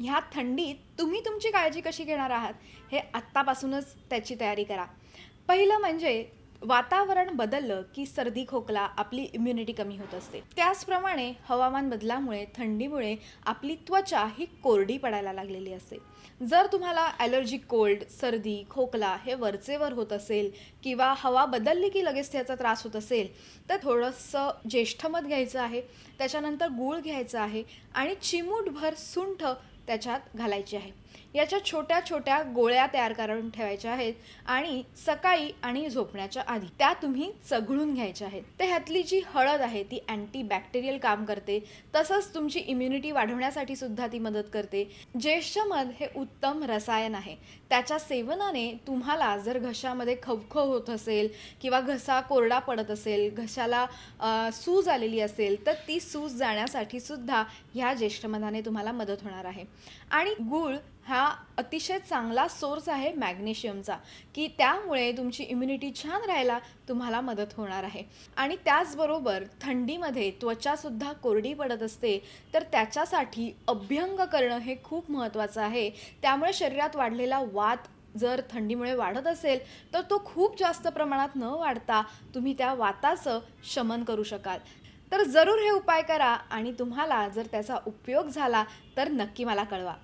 ह्या थंडीत तुम्ही तुमची काळजी कशी घेणार आहात? हे आत्तापासूनच त्याची तयारी करा. पहिलं म्हणजे वातावरण बदललं की सर्दी खोकला आपली इम्युनिटी कमी होत असते. त्याचप्रमाणे हवामान बदलामुळे थंडीमुळे आपली त्वचा ही कोरडी पडायला लागलेली असते. जर तुम्हाला ॲलर्जी कोल्ड सर्दी खोकला हे वरचेवर होत असेल किंवा हवा बदलली की लगेच त्याचा त्रास होत असेल तर थोडंसं ज्येष्ठमध घ्यायचं आहे त्याच्यानंतर गूळ घ्यायचं आहे आणि चिमूटभर सुंठ त्याच्यात घालायची आहे. याच्या छोट्या छोट्या गोळ्या तयार करून ठेवायच्या आहेत आणि सकाळी आणि झोपण्याच्या आधी त्या तुम्ही चघळून घ्यायच्या आहेत. तर ह्यातली जी हळद आहे ती अँटी बॅक्टेरियल काम करते. तसंच तुमची इम्युनिटी वाढवण्यासाठी सुद्धा ती मदत करते. ज्येष्ठमध हे उत्तम रसायन आहे. त्याच्या सेवनाने तुम्हाला जर घशामध्ये खवखव होत असेल किंवा घसा कोरडा पडत असेल घशाला सूज आलेली असेल तर ती सूज जाण्यासाठी सुद्धा ह्या ज्येष्ठमधाने तुम्हाला मदत होणार आहे. आणि गूळ हा अतिशय चांगला सोर्स आहे मॅग्नेशियमचा की त्यामुळे तुमची इम्युनिटी छान राहायला तुम्हाला मदत होणार आहे. आणि त्याचबरोबर थंडीमध्ये त्वचासुद्धा कोरडी पडत असते तर त्याच्यासाठी अभ्यंग करणं हे खूप महत्त्वाचं आहे. त्यामुळे शरीरात वाढलेला वात जर थंडीमुळे वाढत असेल तर तो खूप जास्त प्रमाणात न वाढता तुम्ही त्या वाताचं शमन करू शकाल. तर जरूर हे उपाय करा आणि तुम्हाला जर त्याचा उपयोग झाला तर नक्की मला कळवा.